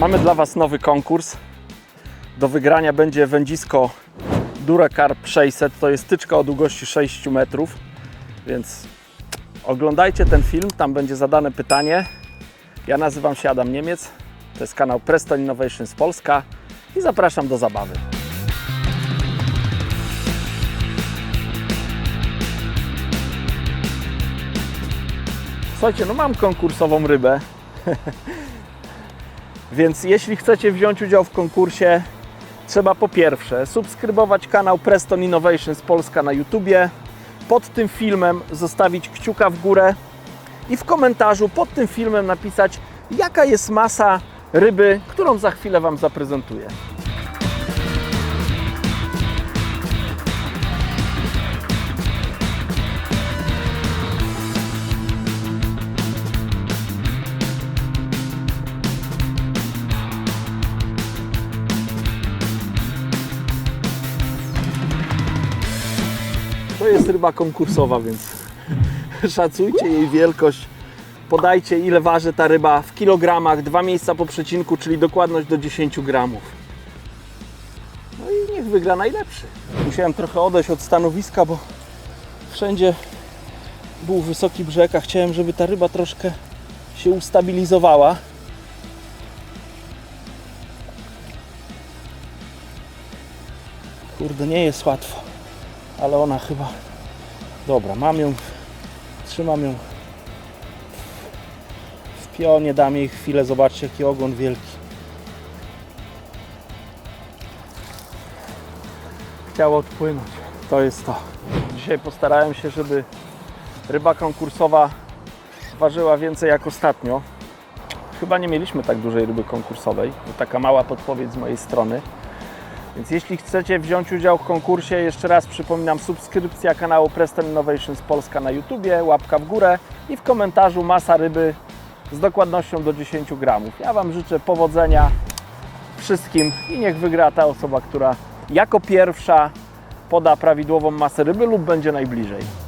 Mamy dla Was nowy konkurs. Do wygrania będzie wędzisko Duracarp 600. To jest tyczka o długości 6 metrów, więc oglądajcie ten film, tam będzie zadane pytanie. Ja nazywam się Adam Niemiec, to jest kanał Preston Innovations Polska i zapraszam do zabawy. Słuchajcie, no mam konkursową rybę. Więc jeśli chcecie wziąć udział w konkursie, trzeba po pierwsze subskrybować kanał Preston Innovations Polska na YouTubie, pod tym filmem zostawić kciuka w górę i w komentarzu pod tym filmem napisać, jaka jest masa ryby, którą za chwilę Wam zaprezentuję. To jest ryba konkursowa, więc szacujcie jej wielkość. Podajcie ile waży ta ryba w kilogramach, dwa miejsca po przecinku, czyli dokładność do 10 gramów. No i niech wygra najlepszy. Musiałem trochę odejść od stanowiska, bo wszędzie był wysoki brzeg, a chciałem, żeby ta ryba troszkę się ustabilizowała. Kurde, nie jest łatwo ale ona chyba. Dobra, mam ją. Trzymam ją pionie, dam jej chwilę. Zobaczcie, jaki ogon wielki. Chciało odpłynąć. To jest to. Dzisiaj postarałem się, żeby ryba konkursowa ważyła więcej jak ostatnio. Chyba nie mieliśmy tak dużej ryby konkursowej. To taka mała podpowiedź z mojej strony. Więc jeśli chcecie wziąć udział w konkursie, jeszcze raz przypominam, subskrypcja kanału Preston Innovations Polska na YouTubie, łapka w górę i w komentarzu masa ryby z dokładnością do 10 gramów. Ja Wam życzę powodzenia wszystkim i niech wygra ta osoba, która jako pierwsza poda prawidłową masę ryby lub będzie najbliżej.